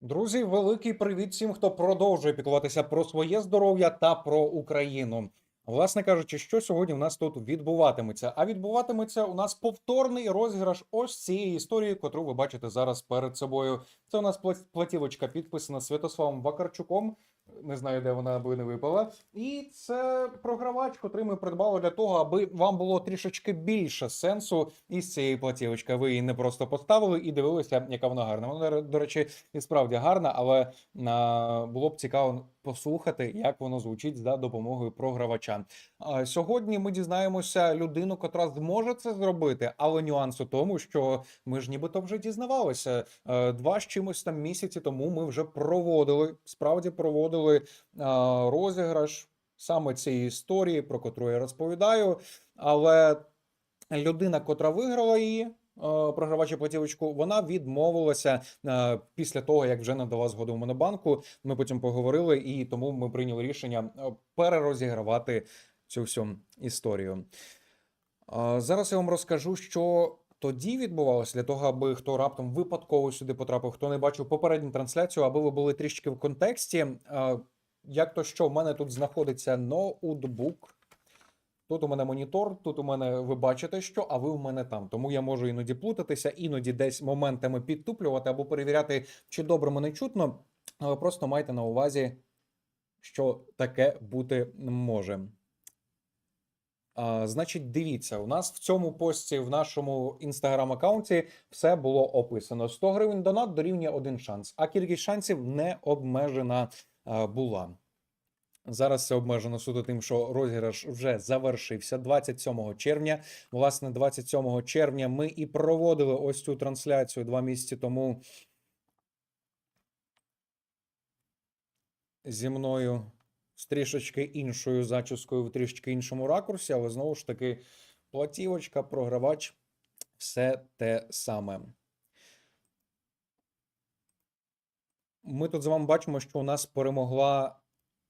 Друзі, великий привіт всім, хто продовжує піклуватися про своє здоров'я та про Україну. Власне кажучи, що сьогодні в нас тут відбуватиметься? А відбуватиметься у нас повторний розіграш ось цієї історії, котру ви бачите зараз перед собою. Це у нас пла- платівочка підписана Святославом Вакарчуком. Не знаю, де вона аби не випала. І це програвач, котрий ми придбали для того, аби вам було трішечки більше сенсу із цієї платівочки. Ви її не просто поставили і дивилися, яка вона гарна. Вона, до речі, і справді гарна, але а, було б цікаво послухати, як воно звучить за допомогою програвача. А, сьогодні ми дізнаємося людину, котра зможе це зробити, але нюанс у тому, що ми ж нібито вже дізнавалися. Е, Два з чимось там місяці тому ми вже проводили, справді проводили а, розіграш саме цієї історії, про котру я розповідаю. Але людина, котра виграла її, е, програвачі платівочку, вона відмовилася е, після того, як вже надала згоду Монобанку. Ми потім поговорили, і тому ми прийняли рішення е, перерозігравати цю всю історію. Е, Зараз я вам розкажу, що тоді відбувалося для того, аби хто раптом випадково сюди потрапив, хто не бачив попередню трансляцію, аби ви були трішки в контексті. Е, Як то що, в мене тут знаходиться ноутбук. Тут у мене монітор, тут у мене ви бачите що, а ви в мене там. Тому я можу іноді плутатися, іноді десь моментами підтуплювати або перевіряти, чи добре мене чутно. Але просто майте на увазі, що таке бути може. Значить, дивіться, у нас в цьому пості в нашому інстаграм-аккаунті все було описано. 100 гривень донат дорівнює один шанс, а кількість шансів не обмежена а, була. Зараз це обмежено суто тим, що розіграш вже завершився 27 червня. Власне, 27 червня ми і проводили ось цю трансляцію два місяці тому зі мною з трішечки іншою зачіскою, в трішечки іншому ракурсі, але знову ж таки, платівочка, програвач, все те саме. Ми тут з вами бачимо, що у нас перемогла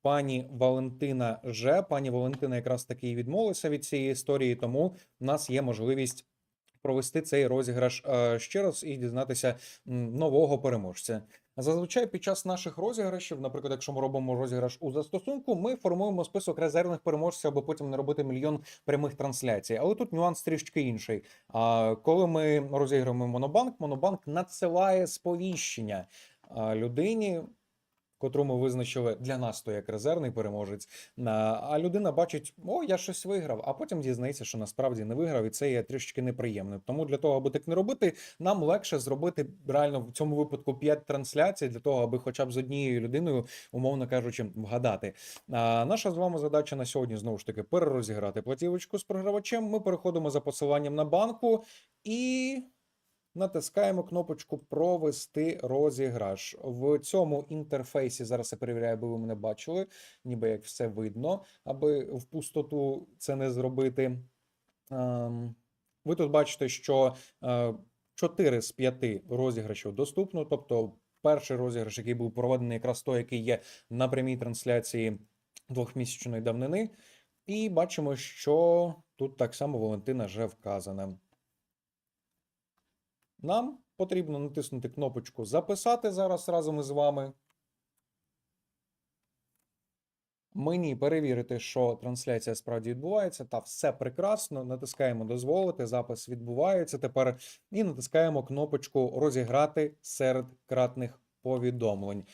пані Валентина Ж. Пані Валентина якраз таки і відмовилася від цієї історії, тому в нас є можливість провести цей розіграш е, ще раз і дізнатися нового переможця. Зазвичай під час наших розіграшів, наприклад, якщо ми робимо розіграш у застосунку, ми формуємо список резервних переможців, аби потім не робити мільйон прямих трансляцій. Але тут нюанс трішки інший. А коли ми розіграємо монобанк, монобанк надсилає сповіщення людині. Котру ми визначили для нас то як резервний переможець. На- А людина бачить, о, я щось виграв, а потім дізнається, що насправді не виграв, і це є трішки неприємно. Тому для того, аби так не робити, нам легше зробити реально в цьому випадку 5 трансляцій для того, аби хоча б з однією людиною, умовно кажучи, вгадати. А наша з вами задача на сьогодні знову ж таки перерозіграти платівочку з програвачем. Ми переходимо за посиланням на банку і. Натискаємо кнопочку Провести розіграш. В цьому інтерфейсі зараз я перевіряю, аби ви мене бачили, ніби як все видно, аби в пустоту це не зробити. Ем, Ви тут бачите, що 4 з 5 розіграшів доступно. Тобто, перший розіграш, який був проведений, якраз той, який є на прямій трансляції двохмісячної давнини. І бачимо, що тут так само Валентина вже вказана. Нам потрібно натиснути кнопочку Записати зараз разом із вами. Мені перевірити, що трансляція справді відбувається, та все прекрасно. Натискаємо Дозволити, запис відбувається тепер. І натискаємо кнопочку Розіграти серед кратних повідомлень.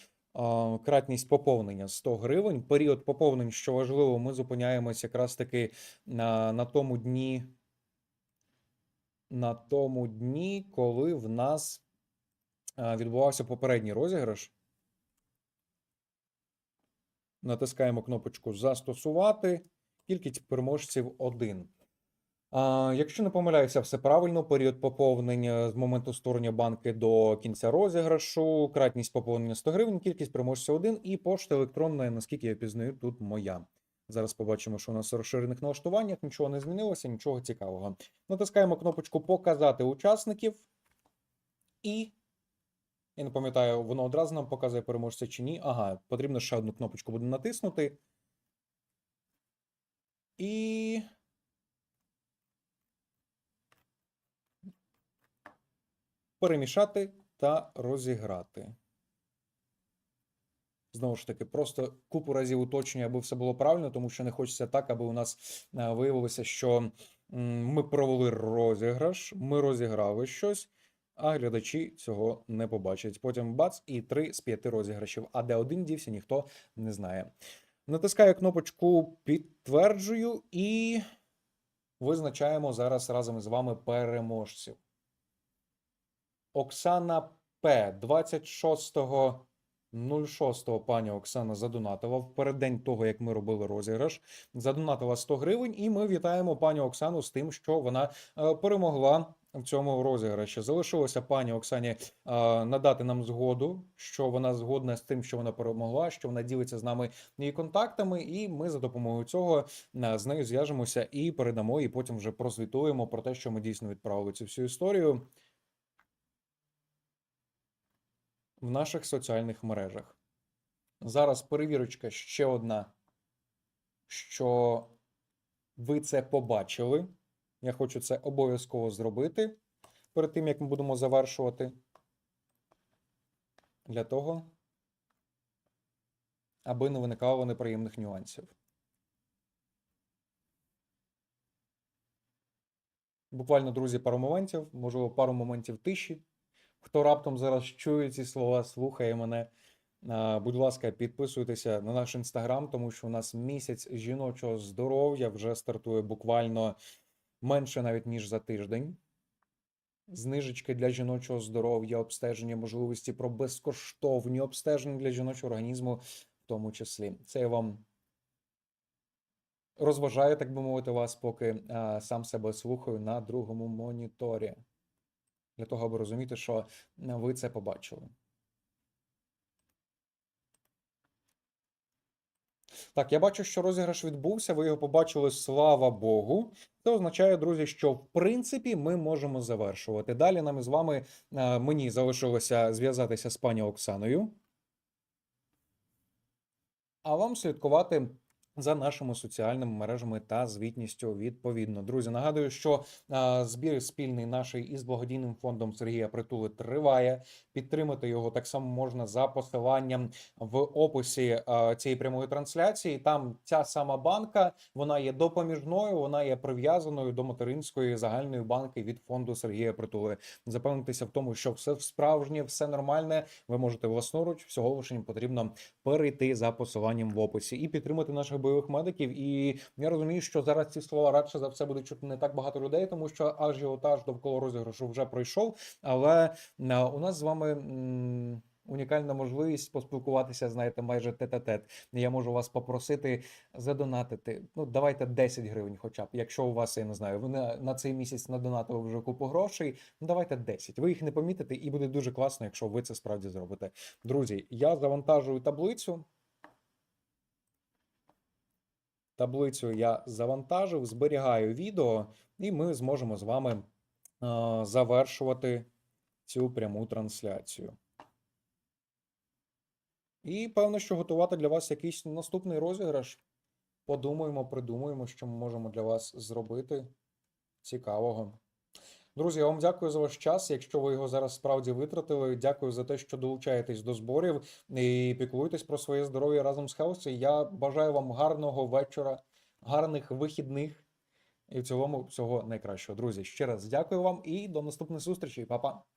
Кратність поповнення 100 гривень. Період поповнень, що важливо, ми зупиняємося якраз таки на, на тому дні на тому дні, коли в нас е, відбувався попередній розіграш. Натискаємо кнопочку Застосувати. Кількість переможців 1. А, якщо не помиляюся, все правильно. Період поповнення з моменту створення банки до кінця розіграшу, кратність поповнення 100 гривень, кількість переможців 1 і пошта електронна, наскільки я пізнаю, тут моя. Зараз побачимо, що у нас в розширених налаштуваннях нічого не змінилося, нічого цікавого. Натискаємо кнопочку Показати учасників. І. Я не пам'ятаю, воно одразу нам показує переможця чи ні. Ага, потрібно ще одну кнопочку буде натиснути. І. Перемішати та розіграти. Знову ж таки, просто купу разів уточнюю, аби все було правильно, тому що не хочеться так, аби у нас е, виявилося, що ми провели розіграш, ми розіграли щось, а глядачі цього не побачать. Потім бац, і три з п'яти розіграшів. А де один дівся, ніхто не знає. Натискаю кнопочку підтверджую і визначаємо зараз разом із вами переможців. Оксана П. 26.06 пані Оксана задонатила в переддень того, як ми робили розіграш. Задонатила 100 гривень, і ми вітаємо пані Оксану з тим, що вона е, перемогла в цьому розіграші. Залишилося пані Оксані е, надати нам згоду, що вона згодна з тим, що вона перемогла, що вона ділиться з нами її контактами, і ми за допомогою цього е, з нею зв'яжемося і передамо, і потім вже прозвітуємо про те, що ми дійсно відправили цю всю історію в наших соціальних мережах. Зараз перевірочка ще одна, що ви це побачили. Я хочу це обов'язково зробити перед тим, як ми будемо завершувати. Для того, аби не виникало неприємних нюансів. Буквально, друзі, пару моментів, можливо, пару моментів тиші. Хто раптом зараз чує ці слова, слухає мене. Будь ласка, підписуйтеся на наш інстаграм, тому що у нас місяць жіночого здоров'я вже стартує буквально менше навіть ніж за тиждень. Знижечки для жіночого здоров'я, обстеження можливості про безкоштовні обстеження для жіночого організму, в тому числі. Це я вам розважаю, так би мовити, вас, поки сам себе слухаю на другому моніторі. Для того, аби розуміти, що ви це побачили. Так, я бачу, що розіграш відбувся. Ви його побачили, слава Богу. Це означає, друзі, що в принципі ми можемо завершувати. Далі нам із вами е, мені залишилося зв'язатися з пані Оксаною. А вам слідкувати за нашими соціальними мережами та звітністю відповідно. Друзі, нагадую, що збір спільний наш із благодійним фондом Сергія Притули триває. Підтримати його так само можна за посиланням в описі цієї прямої трансляції. Там ця сама банка вона є допоміжною, вона є прив'язаною до материнської загальної банки від фонду Сергія Притули. Запевнитися в тому, що все справжнє, все нормальне. Ви можете власноруч всього лише потрібно перейти за посиланням в описі і підтримати наших бойових медиків. І я розумію, що зараз ці слова радше за все буде чути не так багато людей, тому що ажіотаж довкола розіграшу вже пройшов. Але е, у нас з вами. Унікальна можливість поспілкуватися, знаєте, майже тет-а-тет. Я можу вас попросити задонатити. Ну, давайте 10 гривень, хоча б. Якщо у вас, я не знаю, ви на, на цей місяць надонатили вже купу грошей. Ну, давайте 10. Ви їх не помітите, і буде дуже класно, якщо ви це справді зробите. Друзі, я завантажую таблицю. Таблицю я завантажив, зберігаю відео, і ми зможемо з вами завершувати цю пряму трансляцію. І певно, що готувати для вас якийсь наступний розіграш. Подумаємо, придумаємо, що ми можемо для вас зробити цікавого. Друзі, я вам дякую за ваш час. Якщо ви його зараз справді витратили, дякую за те, що долучаєтесь до зборів і піклуєтесь про своє здоров'я разом з Хелсі. Я бажаю вам гарного вечора, гарних вихідних і в цілому всього найкращого. Друзі, ще раз дякую вам і до наступних зустрічей, Па-па!